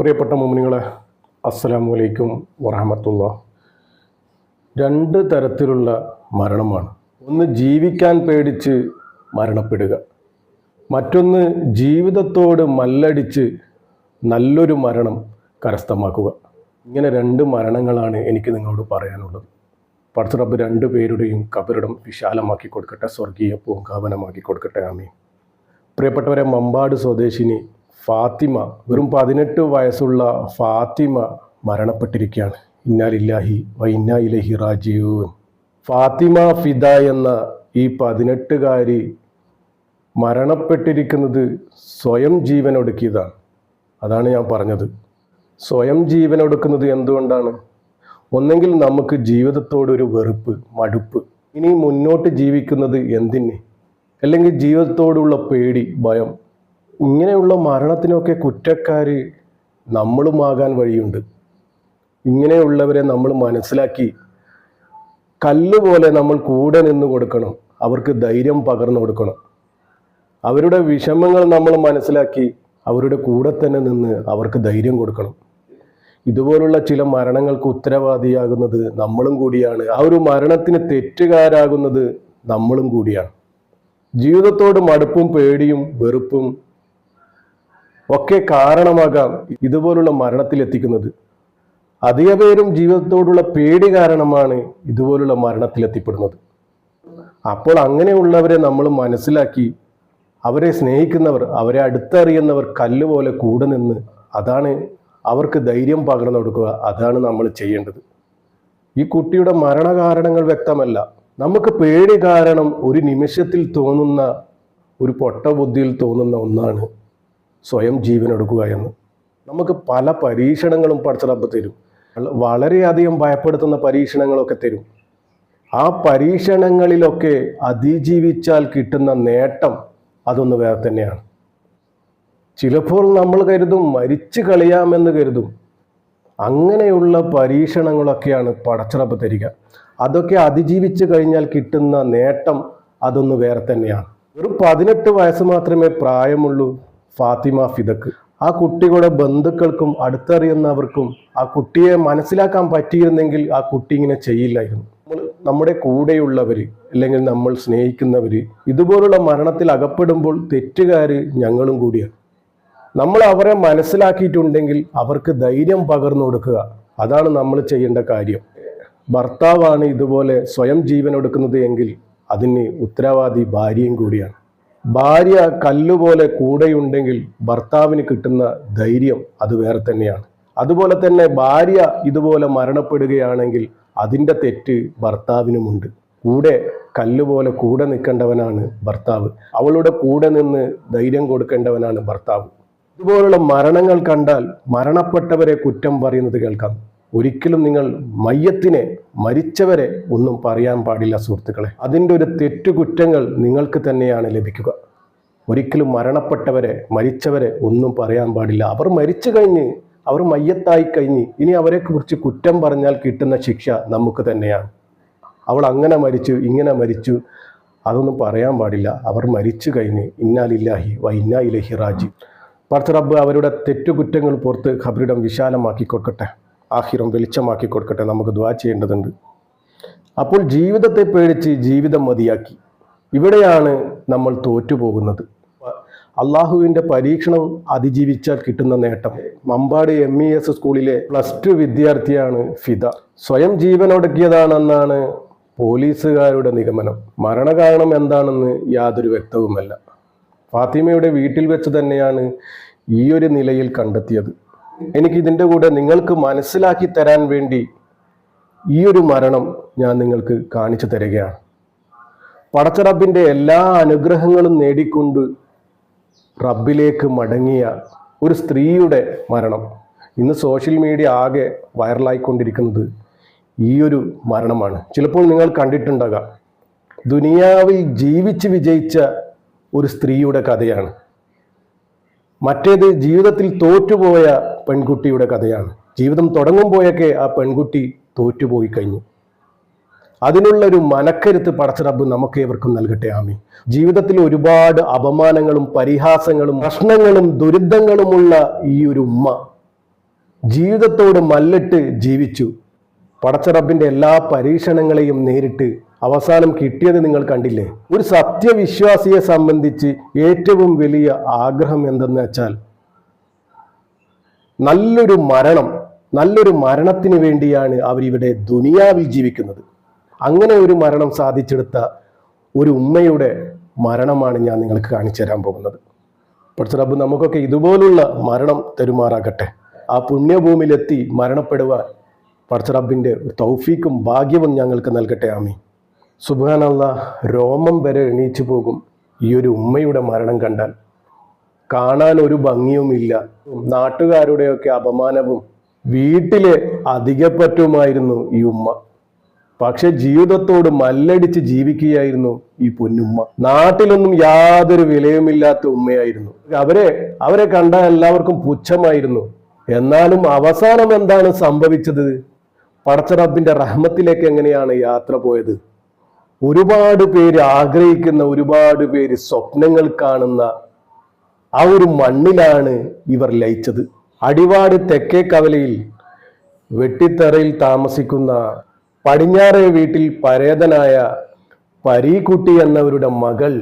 പ്രിയപ്പെട്ട മോമിനികളെ അസ്സലാമു അലൈക്കും വറഹമത്തുള്ള. രണ്ട് തരത്തിലുള്ള മരണമാണ്. ഒന്ന് ജീവിക്കാൻ പേടിച്ച് മരണപ്പെടുക. മറ്റൊന്ന് ജീവിതത്തോട് മല്ലടിച്ച് നല്ലൊരു മരണം കരസ്ഥമാക്കുക. ഇങ്ങനെ രണ്ട് മരണങ്ങളാണ് എനിക്ക് നിങ്ങളോട് പറയാനുള്ളത്. പടച്ചറബ് രണ്ടു പേരുടെയും കബറിടം വിശാലമാക്കി കൊടുക്കട്ടെ സ്വർഗീയ പൂങ്കാവനമാക്കി കൊടുക്കട്ടെ ആമീൻ. പ്രിയപ്പെട്ടവരെ മമ്പാട് സ്വദേശിനി ഫാത്തിമ വെറും പതിനെട്ട് വയസ്സുള്ള ഫാത്തിമ മരണപ്പെട്ടിരിക്കുകയാണ്. ഇന്നാലില്ലാഹി വ റാജീവൻ ഫാത്തിമ ഫിദ എന്ന ഈ പതിനെട്ടുകാരി മരണപ്പെട്ടിരിക്കുന്നത് സ്വയം ജീവനൊടുക്കിയതാണ്. അതാണ് ഞാൻ പറഞ്ഞത്. സ്വയം ജീവനൊടുക്കുന്നത് എന്തുകൊണ്ടാണ്? ഒന്നെങ്കിൽ നമുക്ക് ജീവിതത്തോട് ഒരു വെറുപ്പ് മടുപ്പ്. ഇനി മുന്നോട്ട് ജീവിക്കുന്നത് എന്തിന്? അല്ലെങ്കിൽ ജീവിതത്തോടുള്ള പേടി ഭയം ഇങ്ങനെയുള്ള മരണത്തിനൊക്കെ കുറ്റക്കാർ നമ്മളുമാകാൻ വഴിയുണ്ട്. ഇങ്ങനെയുള്ളവരെ നമ്മൾ മനസ്സിലാക്കി കല്ലുപോലെ നമ്മൾ കൂടെ നിന്ന് കൊടുക്കണം. അവർക്ക് ധൈര്യം പകർന്നു കൊടുക്കണം. അവരുടെ വിഷമങ്ങൾ നമ്മൾ മനസ്സിലാക്കി അവരുടെ കൂടെ തന്നെ നിന്ന് അവർക്ക് ധൈര്യം കൊടുക്കണം. ഇതുപോലുള്ള ചില മരണങ്ങൾക്ക് ഉത്തരവാദിയാകുന്നത് നമ്മളും കൂടിയാണ്. ആ ഒരു മരണത്തിന് തെറ്റുകാരാകുന്നത് നമ്മളും കൂടിയാണ്. ജീവിതത്തോട് മടുപ്പും പേടിയും വെറുപ്പും ഒക്കെ കാരണമാകാം ഇതുപോലുള്ള മരണത്തിലെത്തിക്കുന്നത്. അധിക പേരും ജീവിതത്തോടുള്ള പേടി കാരണമാണ് ഇതുപോലുള്ള മരണത്തിലെത്തിപ്പെടുന്നത്. അപ്പോൾ അങ്ങനെയുള്ളവരെ നമ്മൾ മനസ്സിലാക്കി അവരെ സ്നേഹിക്കുന്നവർ അവരെ അടുത്തറിയുന്നവർ കല്ല് പോലെ കൂടെ നിന്ന് അതാണ് അവർക്ക് ധൈര്യം പകർന്നു കൊടുക്കുക അതാണ് നമ്മൾ ചെയ്യേണ്ടത്. ഈ കുട്ടിയുടെ മരണകാരണങ്ങൾ വ്യക്തമല്ല. നമുക്ക് പേടി കാരണം ഒരു നിമിഷത്തിൽ തോന്നുന്ന ഒരു പൊട്ട ബുദ്ധിയിൽ തോന്നുന്ന ഒന്നാണ് സ്വയം ജീവനെടുക്കുക എന്ന്. നമുക്ക് പല പരീക്ഷണങ്ങളും പഠിച്ചറബ് തരും. വളരെയധികം ഭയപ്പെടുത്തുന്ന പരീക്ഷണങ്ങളൊക്കെ തരും. ആ പരീക്ഷണങ്ങളിലൊക്കെ അതിജീവിച്ചാൽ കിട്ടുന്ന നേട്ടം അതൊന്ന് വേറെ തന്നെയാണ്. ചിലപ്പോൾ നമ്മൾ കരുതും മരിച്ചു കളിയാമെന്ന് കരുതും. അങ്ങനെയുള്ള പരീക്ഷണങ്ങളൊക്കെയാണ് പടച്ചിറപ്പ് തരിക. അതൊക്കെ അതിജീവിച്ച് കഴിഞ്ഞാൽ കിട്ടുന്ന നേട്ടം അതൊന്ന് വേറെ തന്നെയാണ്. വെറും പതിനെട്ട് വയസ്സ് മാത്രമേ പ്രായമുള്ളൂ. ഫാത്തിമ ഫിദക്ക്. ആ കുട്ടികളുടെ ബന്ധുക്കൾക്കും അടുത്തറിയുന്നവർക്കും ആ കുട്ടിയെ മനസ്സിലാക്കാൻ പറ്റിയിരുന്നെങ്കിൽ ആ കുട്ടി ഇങ്ങനെ ചെയ്യില്ലായിരുന്നു. നമ്മൾ നമ്മുടെ കൂടെയുള്ളവർ അല്ലെങ്കിൽ നമ്മൾ സ്നേഹിക്കുന്നവർ ഇതുപോലുള്ള മരണത്തിൽ അകപ്പെടുമ്പോൾ തെറ്റുകാർ ഞങ്ങളും കൂടിയാണ്. നമ്മൾ അവരെ മനസ്സിലാക്കിയിട്ടുണ്ടെങ്കിൽ അവർക്ക് ധൈര്യം പകർന്നു കൊടുക്കുക. അതാണ് നമ്മൾ ചെയ്യേണ്ട കാര്യം. ഭർത്താവാണ് ഇതുപോലെ സ്വയം ജീവൻ എടുക്കുന്നത് എങ്കിൽ അതിന് ഉത്തരവാദി ഭാര്യയും കൂടിയാണ്. ഭാര്യ കല്ലുപോലെ കൂടെയുണ്ടെങ്കിൽ ഭർത്താവിന് കിട്ടുന്ന ധൈര്യം അത് വേറെ തന്നെയാണ്. അതുപോലെ തന്നെ ഭാര്യ ഇതുപോലെ മരണപ്പെടുകയാണെങ്കിൽ അതിന്റെ തെറ്റ് ഭർത്താവിനുമുണ്ട്. കൂടെ കല്ലുപോലെ കൂടെ നിൽക്കേണ്ടവനാണ് ഭർത്താവ്. അവളുടെ കൂടെ നിന്ന് ധൈര്യം കൊടുക്കേണ്ടവനാണ് ഭർത്താവ്. ഇതുപോലുള്ള മരണങ്ങൾ കണ്ടാൽ മരണപ്പെട്ടവരെ കുറ്റം പറയുന്നത് കേൾക്കാം. ഒരിക്കലും നിങ്ങൾ മയ്യത്തിനെ മരിച്ചവരെ ഒന്നും പറയാൻ പാടില്ല സുഹൃത്തുക്കളെ. അതിന്റെ ഒരു തെറ്റുകുറ്റങ്ങൾ നിങ്ങൾക്ക് തന്നെയാണ് ലഭിക്കുക. ഒരിക്കലും മരണപ്പെട്ടവരെ മരിച്ചവരെ ഒന്നും പറയാൻ പാടില്ല. അവർ മരിച്ചു കഴിഞ്ഞ് അവർ മയ്യത്തായി കഴിഞ്ഞ് ഇനി അവരെക്കുറിച്ച് കുറ്റം പറഞ്ഞാൽ കിട്ടുന്ന ശിക്ഷ നമുക്ക് തന്നെയാണ്. അവൾ അങ്ങനെ മരിച്ചു ഇങ്ങനെ മരിച്ചു അതൊന്നും പറയാൻ പാടില്ല. അവർ മരിച്ചു കഴിഞ്ഞ് ഇന്നാലില്ലാഹി വ ഇന്നാ ഇലഹി റാജി പർത്തറബ് അവരുടെ തെറ്റുകുറ്റങ്ങൾ പുറത്ത് ഖബറിടം വിശാലമാക്കി കൊടുക്കട്ടെ ആഹിറം വെളിച്ചമാക്കി കൊടുക്കട്ടെ നമുക്ക് ദ്വാ ചെയ്യേണ്ടതുണ്ട്. അപ്പോൾ ജീവിതത്തെ പേടിച്ച് ജീവിതം മതിയാക്കി. ഇവിടെയാണ് നമ്മൾ തോറ്റുപോകുന്നത്. അള്ളാഹുവിന്റെ പരീക്ഷണം അതിജീവിച്ചാൽ കിട്ടുന്ന നേട്ടം. മമ്പാട് എം ഇ എസ് സ്കൂളിലെ പ്ലസ് ടു വിദ്യാർത്ഥിയാണ് ഫിദ. സ്വയം ജീവനൊടുക്കിയതാണെന്നാണ് പോലീസുകാരുടെ നിഗമനം. മരണകാരണം എന്താണെന്ന് യാതൊരു വ്യക്തവുമല്ല. ഫാത്തിമയുടെ വീട്ടിൽ വെച്ച് തന്നെയാണ് ഈ ഒരു നിലയിൽ കണ്ടെത്തിയത്. എനിക്ക് ഇതിന്റെ കൂടെ നിങ്ങൾക്ക് മനസ്സിലാക്കി തരാൻ വേണ്ടി ഈ ഒരു മരണം ഞാൻ നിങ്ങൾക്ക് കാണിച്ചു തരികയാണ്. പടച്ചറബിന്റെ എല്ലാ അനുഗ്രഹങ്ങളും നേടിക്കൊണ്ട് റബ്ബിലേക്ക് മടങ്ങിയ ഒരു സ്ത്രീയുടെ മരണം ഇന്ന് സോഷ്യൽ മീഡിയ ആകെ വൈറലായിക്കൊണ്ടിരിക്കുന്നത് ഈ ഒരു മരണമാണ്. ചിലപ്പോൾ നിങ്ങൾ കണ്ടിട്ടുണ്ടാകാം ദുനിയാവിൽ ജീവിച്ച് വിജയിച്ച ഒരു സ്ത്രീയുടെ കഥയാണ്. മറ്റേത് ജീവിതത്തിൽ തോറ്റുപോയ പെൺകുട്ടിയുടെ കഥയാണ്. ജീവിതം തുടങ്ങുമ്പോഴൊക്കെ ആ പെൺകുട്ടി തോറ്റുപോയി കഴിഞ്ഞു. അതിനുള്ള ഒരു മനക്കരുത്ത് പടച്ചറബ് നമുക്ക് ഏവർക്കും നൽകട്ടെ ആമി ജീവിതത്തിൽ ഒരുപാട് അപമാനങ്ങളും പരിഹാസങ്ങളും പ്രശ്നങ്ങളും ദുരിതങ്ങളുമുള്ള ഈ ഒരു ഉമ്മ ജീവിതത്തോട് മല്ലിട്ട് ജീവിച്ചു. പടച്ചറബിന്റെ എല്ലാ പരീക്ഷണങ്ങളെയും നേരിട്ട് അവസാനം കിട്ടിയത് നിങ്ങൾ കണ്ടില്ലേ? ഒരു സത്യവിശ്വാസിയെ സംബന്ധിച്ച് ഏറ്റവും വലിയ ആഗ്രഹം എന്തെന്ന് വെച്ചാൽ നല്ലൊരു മരണം നല്ലൊരു മരണത്തിന് വേണ്ടിയാണ് അവരിവിടെ ദുനിയാവിൽ ജീവിക്കുന്നത്. അങ്ങനെ ഒരു മരണം സാധിച്ചെടുത്ത ഒരു ഉമ്മയുടെ മരണമാണ് ഞാൻ നിങ്ങൾക്ക് കാണിച്ചു തരാൻ പോകുന്നത്. പടച്ചറബ് നമുക്കൊക്കെ ഇതുപോലുള്ള മരണം തരുമാറാകട്ടെ. ആ പുണ്യഭൂമിയിലെത്തി മരണപ്പെടുവാൻ പടച്ചറബിന്റെ തൗഫീക്കും ഭാഗ്യവും ഞങ്ങൾക്ക് നൽകട്ടെ ആമി സുബാനല്ല രോമം വരെ എണീച്ചു പോകും ഈ ഒരു ഉമ്മയുടെ മരണം കണ്ടാൽ. കാണാൻ ഒരു ഭംഗിയുമില്ല. നാട്ടുകാരുടെയൊക്കെ അപമാനവും വീട്ടിലെ അധികപ്പറ്റുമായിരുന്നു ഈ ഉമ്മ. പക്ഷെ ജീവിതത്തോട് മല്ലടിച്ച് ജീവിക്കുകയായിരുന്നു ഈ പൊന്നുമ്മ. നാട്ടിലൊന്നും യാതൊരു വിലയുമില്ലാത്ത ഉമ്മയായിരുന്നു. അവരെ അവരെ കണ്ട എല്ലാവർക്കും പുച്ഛമായിരുന്നു. എന്നാലും അവസാനം എന്താണ് സംഭവിച്ചത്? പടച്ചറബിന്റെ റഹ്മത്തിലേക്ക് എങ്ങനെയാണ് യാത്ര പോയത്? ഒരുപാട് പേര് ആഗ്രഹിക്കുന്ന ഒരുപാട് പേര് സ്വപ്നങ്ങൾ കാണുന്ന ആ ഒരു മണ്ണിലാണ് ഇവർ ലയിച്ചത്. അടിവാട് തെക്കേ കവലയിൽ വെട്ടിത്തറയിൽ താമസിക്കുന്ന പടിഞ്ഞാറേ വീട്ടിൽ പരേതനായ പരീക്കുട്ടി എന്നവരുടെ മകൾ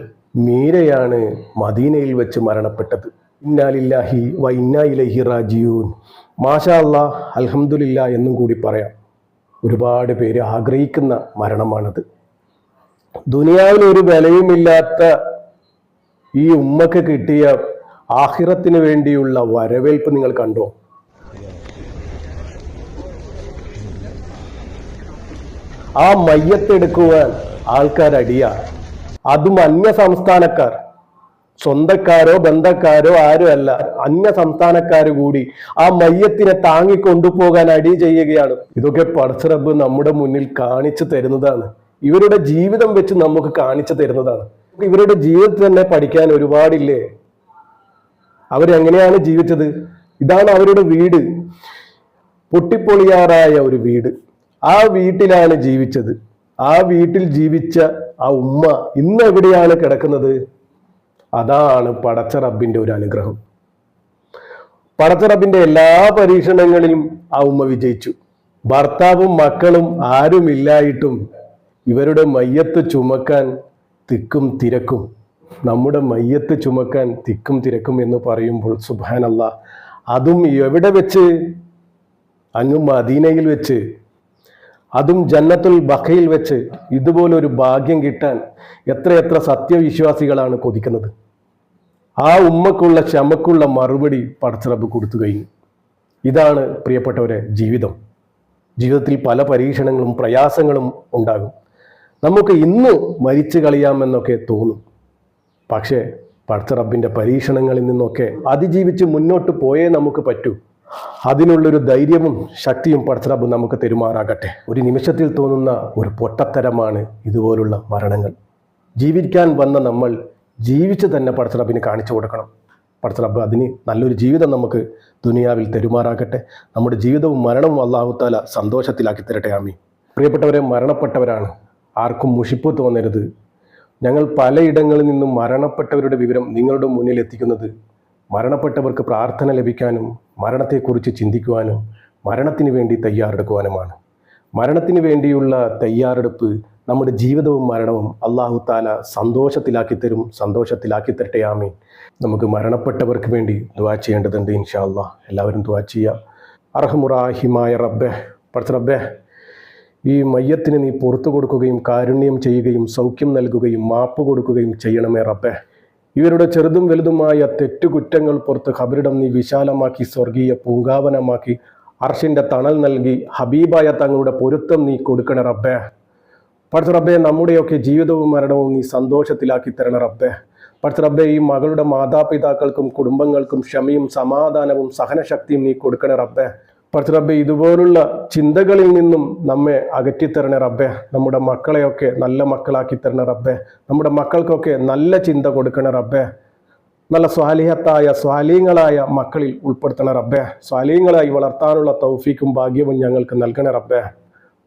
മീരയാണ് മദീനയിൽ വെച്ച് മരണപ്പെട്ടത്. ഇന്നാലില്ലാഹി വ ഇന്നാ ഇലഹി റാജിയൂൻ മാഷാ അല്ലാ അലഹമുല്ല എന്നും കൂടി പറയാം. ഒരുപാട് പേര് ആഗ്രഹിക്കുന്ന മരണമാണത്. ദുനിയാവിൽ ഒരു വിലയുമില്ലാത്ത ഈ ഉമ്മക്ക് കിട്ടിയ ആഹിറത്തിന് വേണ്ടിയുള്ള വരവേൽപ്പ് നിങ്ങൾ കണ്ടോ? ആ മയ്യത്തെടുക്കുവാൻ ആൾക്കാരടിയ. അതും അന്യ സംസ്ഥാനക്കാർ സ്വന്തക്കാരോ ബന്ധക്കാരോ ആരും അല്ല. അന്യ സംസ്ഥാനക്കാർ കൂടി ആ മയ്യത്തിനെ താങ്ങിക്കൊണ്ടുപോകാൻ അടി ചെയ്യുകയാണ്. ഇതൊക്കെ പടച്ചറബ് നമ്മുടെ മുന്നിൽ കാണിച്ചു തരുന്നതാണ്. ഇവരുടെ ജീവിതം വെച്ച് നമുക്ക് കാണിച്ചു തരുന്നതാണ്. ഇവരുടെ ജീവിതത്തിൽ തന്നെ പഠിക്കാൻ ഒരുപാടില്ലേ? അവരെങ്ങനെയാണ് ജീവിച്ചത്? ഇതാണ് അവരുടെ വീട്. പൊട്ടിപ്പൊളിയാറായ ഒരു വീട്. ആ വീട്ടിലാണ് ജീവിച്ചത്. ആ വീട്ടിൽ ജീവിച്ച ആ ഉമ്മ ഇന്ന് എവിടെയാണ് കിടക്കുന്നത്? അതാണ് പടച്ച റബ്ബിന്റെ ഒരു അനുഗ്രഹം. പടച്ച റബ്ബിന്റെ എല്ലാ പരീക്ഷണങ്ങളിലും ആ ഉമ്മ വിജയിച്ചു. ഭർത്താവും മക്കളും ആരുമില്ലായിട്ടും ഇവരുടെ മയ്യത്ത് ചുമക്കാൻ തിക്കും തിരക്കും നമ്മുടെ മയ്യത്ത് ചുമക്കാൻ തിക്കും തിരക്കും എന്ന് പറയുമ്പോൾ സുബാനല്ല അതും എവിടെ വെച്ച്? അങ്ങ് മദീനയിൽ വെച്ച് അതും ജന്നത്തുൽ ബഖയിൽ വെച്ച് ഇതുപോലൊരു ഭാഗ്യം കിട്ടാൻ എത്രയെത്ര സത്യവിശ്വാസികളാണ് കൊതിക്കുന്നത്. ആ ഉമ്മക്കുള്ള ക്ഷമക്കുള്ള മറുപടി പടച്ചിറപ്പ് കൊടുത്തു കഴിഞ്ഞു. ഇതാണ് പ്രിയപ്പെട്ടവരെ ജീവിതം. ജീവിതത്തിൽ പല പരീക്ഷണങ്ങളും പ്രയാസങ്ങളും ഉണ്ടാകും. നമുക്ക് ഇന്ന് മരിച്ചു കളിയാമെന്നൊക്കെ തോന്നും. പക്ഷേ പടച്ചറബിന്റെ പരീക്ഷണങ്ങളിൽ നിന്നൊക്കെ അതിജീവിച്ച് മുന്നോട്ട് പോയേ നമുക്ക് പറ്റൂ. അതിനുള്ളൊരു ധൈര്യവും ശക്തിയും പടച്ചറബ് നമുക്ക് തെരുമാറാകട്ടെ. ഒരു നിമിഷത്തിൽ തോന്നുന്ന ഒരു പൊട്ടത്തരമാണ് ഇതുപോലുള്ള മരണങ്ങൾ. ജീവിക്കാൻ വന്ന നമ്മൾ ജീവിച്ച് തന്നെ പടച്ചറബിന് കാണിച്ചു കൊടുക്കണം. പടച്ചറബ് അതിന് നല്ലൊരു ജീവിതം നമുക്ക് ദുനിയാവിൽ തെരുമാറാകട്ടെ. നമ്മുടെ ജീവിതവും മരണവും അള്ളാഹുത്താല സന്തോഷത്തിലാക്കി തരട്ടെ. ആമി പ്രിയപ്പെട്ടവരെ മരണപ്പെട്ടവരാണ്. ആർക്കും മുഷിപ്പ് തോന്നരുത്. ഞങ്ങൾ പലയിടങ്ങളിൽ നിന്നും മരണപ്പെട്ടവരുടെ വിവരം നിങ്ങളുടെ മുന്നിൽ എത്തിക്കുന്നത് മരണപ്പെട്ടവർക്ക് പ്രാർത്ഥന ലഭിക്കാനും മരണത്തെക്കുറിച്ച് ചിന്തിക്കുവാനും മരണത്തിന് വേണ്ടി തയ്യാറെടുക്കുവാനുമാണ്. മരണത്തിന് വേണ്ടിയുള്ള തയ്യാറെടുപ്പ് നമ്മുടെ ജീവിതവും മരണവും അള്ളാഹു താല സന്തോഷത്തിലാക്കി തരും സന്തോഷത്തിലാക്കി തരട്ടെ ആമീൻ. നമുക്ക് മരണപ്പെട്ടവർക്ക് വേണ്ടി ദുവാ ചെയ്യേണ്ടതുണ്ട് ഇൻഷാ അള്ളാഹ് എല്ലാവരും ദുവാ ചെയ്യുക അർഹമുറാഹിമായ റബ്ബെ പഠിച്ച റബ്ബെ ഈ മയ്യത്തിന് നീ പുറത്തു കൊടുക്കുകയും കാരുണ്യം ചെയ്യുകയും സൗഖ്യം നൽകുകയും മാപ്പ് കൊടുക്കുകയും ചെയ്യണമേ റബ്ബെ. ഇവരുടെ ചെറുതും വലുതുമായ തെറ്റുകുറ്റങ്ങൾ പുറത്ത് ഖബറിടം നീ വിശാലമാക്കി സ്വർഗീയ പൂങ്കാവനമാക്കി അർഷിന്റെ തണൽ നൽകി ഹബീബായ തങ്ങളുടെ പൊരുത്തം നീ കൊടുക്കണ റബ്ബേ. പഠിച്ച റബ്ബെ നമ്മുടെയൊക്കെ ജീവിതവും മരണവും നീ സന്തോഷത്തിലാക്കി തരണ റബ്ബേ. പഠിച്ച റബ്ബെ ഈ മകളുടെ മാതാപിതാക്കൾക്കും കുടുംബങ്ങൾക്കും ക്ഷമയും സമാധാനവും സഹനശക്തിയും നീ കൊടുക്കണ റബ്ബേ. പഠിച്ച റബ്ബെ ഇതുപോലുള്ള ചിന്തകളിൽ നിന്നും നമ്മെ അകറ്റിത്തരണ റബ്ബെ. നമ്മുടെ മക്കളെയൊക്കെ നല്ല മക്കളാക്കി തരണ റബ്ബെ. നമ്മുടെ മക്കൾക്കൊക്കെ നല്ല ചിന്ത കൊടുക്കണ റബ്ബെ. നല്ല സ്വാലിഹത്തായ സ്വാലീങ്ങളായ മക്കളിൽ ഉൾപ്പെടുത്തണ റബ്ബെ. സ്വാലീങ്ങളായി വളർത്താനുള്ള തൗഫീക്കും ഭാഗ്യവും ഞങ്ങൾക്ക് നൽകണ റബ്ബെ.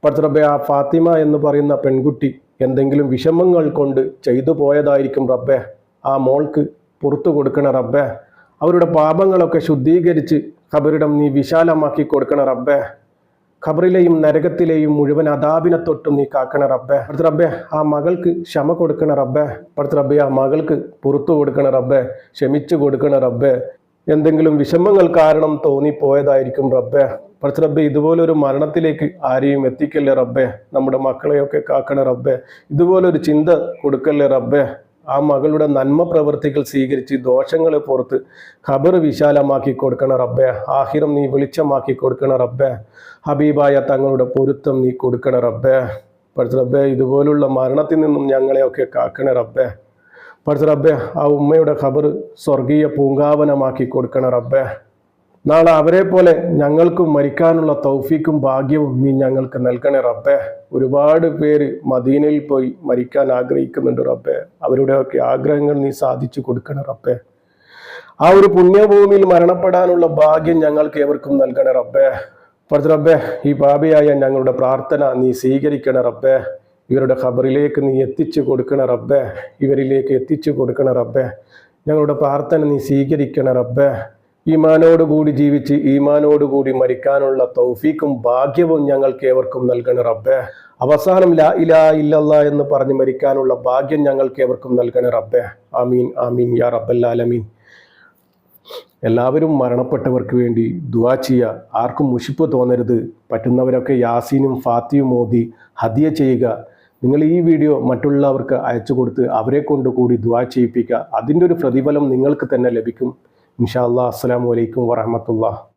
പഠിച്ച റബ്ബെ ആ ഫാത്തിമ എന്ന് പറയുന്ന പെൺകുട്ടി എന്തെങ്കിലും വിഷമങ്ങൾ കൊണ്ട് ചെയ്തു പോയതായിരിക്കും റബ്ബെ. ആ മോൾക്ക് പുറത്തു കൊടുക്കണ റബ്ബെ. അവരുടെ പാപങ്ങളൊക്കെ ശുദ്ധീകരിച്ച് ഖബറിടം നീ വിശാലമാക്കി കൊടുക്കണ റബ്ബേ. ഖബറിലെയും നരകത്തിലെയും മുഴുവൻ അതാപിനെ തൊട്ടും നീ കാക്കണ റബ്ബേ. അടുത്ത റബ്ബേ ആ മകൾക്ക് ക്ഷമ കൊടുക്കണ റബ്ബേ. അടുത്ത റബ്ബേ ആ മകൾക്ക് പുറത്തു കൊടുക്കണ റബ്ബേ. ക്ഷമിച്ചു കൊടുക്കണ റബ്ബേ. എന്തെങ്കിലും വിഷമങ്ങൾ കാരണം തോന്നിപ്പോയതായിരിക്കും റബ്ബേ. പഠിച്ച റബ്ബെ ഇതുപോലൊരു മരണത്തിലേക്ക് ആരെയും എത്തിക്കല്ലേ റബ്ബേ? നമ്മുടെ മക്കളെയൊക്കെ കാക്കണ റബ്ബേ. ഇതുപോലൊരു ചിന്ത കൊടുക്കല്ലേ റബ്ബേ? ആ മകളുടെ നന്മ പ്രവൃത്തികൾ സ്വീകരിച്ച് ദോഷങ്ങളെ പുറത്ത് ഖബർ വിശാലമാക്കി കൊടുക്കണ റബ്ബെ. ആഹിറം നീ വെളിച്ചമാക്കി കൊടുക്കണ റബ്ബെ. ഹബീബായ തങ്ങളുടെ പൊരുത്തം നീ കൊടുക്കണ റബ്ബെ. പഠിച്ച റബ്ബെ ഇതുപോലുള്ള മരണത്തിൽ നിന്നും ഞങ്ങളെയൊക്കെ കാക്കണ റബ്ബെ. പഠിച്ച റബ്ബെ ആ ഉമ്മയുടെ ഖബർ സ്വർഗീയ പൂങ്കാവനമാക്കി കൊടുക്കണ റബ്ബേ. നാളെ അവരെ പോലെ ഞങ്ങൾക്കും മരിക്കാനുള്ള തൗഫീക്കും ഭാഗ്യവും നീ ഞങ്ങൾക്ക് നൽകണേ റബ്ബേ. ഒരുപാട് പേര് മദീനയിൽ പോയി മരിക്കാൻ ആഗ്രഹിക്കുന്നുണ്ട് റബ്ബേ. അവരുടെയൊക്കെ ആഗ്രഹങ്ങൾ നീ സാധിച്ചു കൊടുക്കണേ റബ്ബേ. ആ ഒരു പുണ്യഭൂമിയിൽ മരണപ്പെടാനുള്ള ഭാഗ്യം ഞങ്ങൾക്ക് ഏവർക്കും നൽകണേ റബ്ബേ. പഠിച്ച റബ്ബേ ഈ പാപിയായ ഞങ്ങളുടെ പ്രാർത്ഥന നീ സ്വീകരിക്കണേ റബ്ബേ. ഇവരുടെ ഖബറിലേക്ക് നീ എത്തിച്ചു കൊടുക്കണ റബ്ബേ. ഇവരിലേക്ക് എത്തിച്ചു കൊടുക്കണ റബ്ബേ. ഞങ്ങളുടെ പ്രാർത്ഥന നീ സ്വീകരിക്കണ റബ്ബേ. ഈമാനോടുകൂടി ജീവിച്ച് ഈമാനോടുകൂടി മരിക്കാനുള്ള തൗഫീക്കും ഭാഗ്യവും ഞങ്ങൾക്ക് ഏവർക്കും നൽകണ റബ്ബേ. അവസാനം ലാ ഇലാ ഇല്ലല്ല എന്ന് പറഞ്ഞ് മരിക്കാനുള്ള ഭാഗ്യം ഞങ്ങൾക്ക് ഏവർക്കും നൽകണ റബ്ബേ. ആമീൻ ആമീൻ യാ റബ്ബല്ലാലമീൻ എല്ലാവരും മരണപ്പെട്ടവർക്ക് വേണ്ടി ദുവാ ചെയ്യുക. ആർക്കും മുഷിപ്പ് തോന്നരുത്. പറ്റുന്നവരൊക്കെ യാസീനും ഫാത്തിയും മോദി ഹദിയ ചെയ്യുക. നിങ്ങൾ ഈ വീഡിയോ മറ്റുള്ളവർക്ക് അയച്ചു കൊടുത്ത് അവരെ കൊണ്ട് കൂടി ദുവാ ചെയ്യിപ്പിക്കുക. അതിന്റെ ഒരു പ്രതിഫലം നിങ്ങൾക്ക് തന്നെ ലഭിക്കും. ഇൻഷാ അല്ലാ അസ്സലാമു അലൈക്കും വറഹമത്തുള്ള